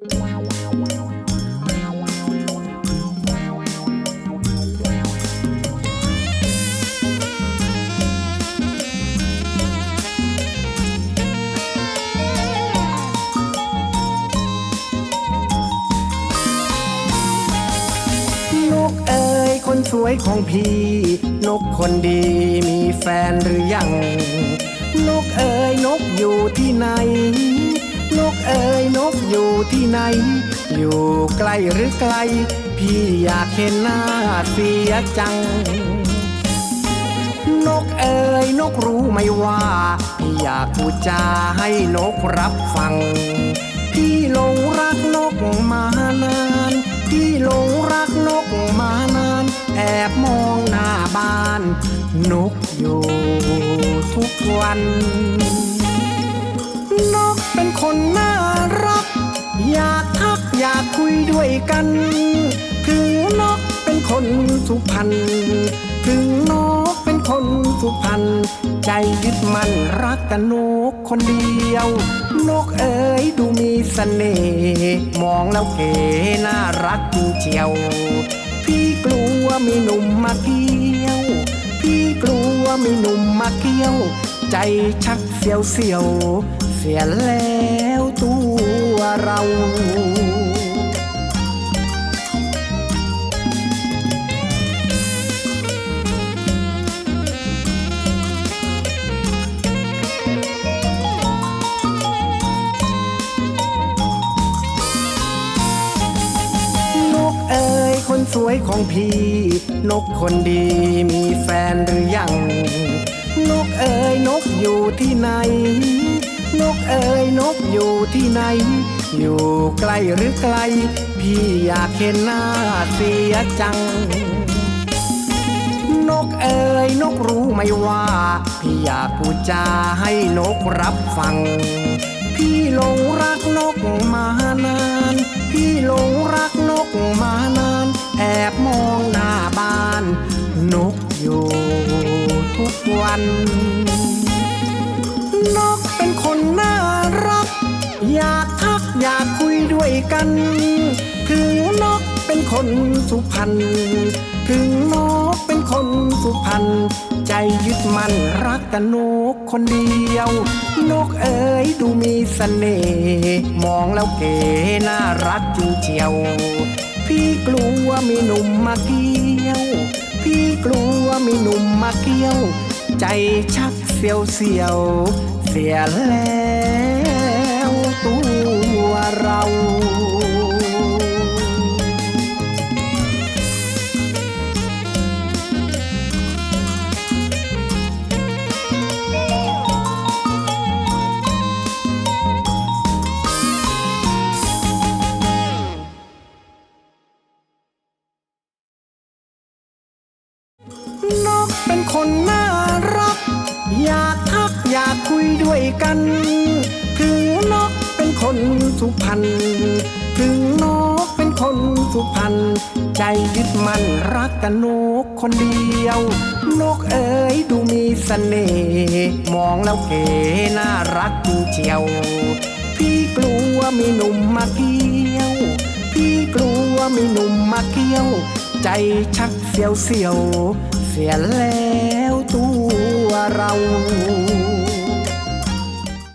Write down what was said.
นกเอ๋ยคนสวยของพี่ นกคนดีมีแฟนหรือยัง นกเอ๋ยนกอยู่ที่ไหน นกเอ๋ยนกอยู่ที่ไหน อยู่ใกล้หรือไกล พี่อยากเห็นหน้าเสียจัง นกเอ๋ยนกรู้ไหมว่า พี่อยากพูดจาให้นกรับฟัง พี่หลงรักนกมานาน พี่หลงรักนกมานาน แอบมองหน้าบ้าน นกอยู่ทุกวัน เป็นคนน่ารัก อยากทักอยากคุยด้วยกัน ถึงนกเป็นคนสุพรรณถึงนกเป็นคนสุพรรณใจยึดมั่นรักกันนกคนเดียว นกเอ๋ยดูมีเสน่ห์มองแล้วเก๋น่ารักจริงเจียว พี่กลัวมีหนุ่มมาเกี่ยว พี่กลัวมีหนุ่มมาเกี่ยว ใจชักเสียวเสียว เสียแล้วตัวเรานกเอ๋ยคนสวยของพี่ นกคนดีมีแฟนหรือยัง นกเอ๋ยนกอยู่ที่ไหน นกเอ๋ยนกอยู่ที่ไหน อยู่ใกล้หรือไกล พี่อยากเห็นหน้าเสียจัง นกเอ๋ยนกรู้ไหมว่า พี่อยากพูดจาให้นกรับฟัง พี่หลงรักนกมานาน พี่หลงรักนกมานาน แอบมองหน้าบ้าน นกอยู่ทุกวันน กัน ถึงนกเป็นคนสุพรรณ ถึงนกเป็นคนสุพรรณ ใจยึดมั่นรักกันนกคนเดียว นกเอ๋ยดูมีเสน่ห์มองแล้วเก๋น่ารักจริงเจียว พี่กลัวมีหนุ่มมาเกี่ยว พี่กลัวมีหนุ่มมาเกี่ยว ใจชักเสียวเสียว เสียแล้ว คนน่ารัก อยากทักอยากคุยด้วยกัน ถึงนกเป็นคนสุพรรณถึงนกเป็นคนสุพรรณใจยึดมั่นรักกันนกคนเดียว นกเอ๋ยดูมีเสน่ห์มองแล้วเก๋น่ารักจริงเจียว พี่กลัวมีหนุ่มมาเกี่ยว พี่กลัวมีหนุ่มมาเกี่ยว ใจชักเสียวเสียว เสียแล้วตัวเรา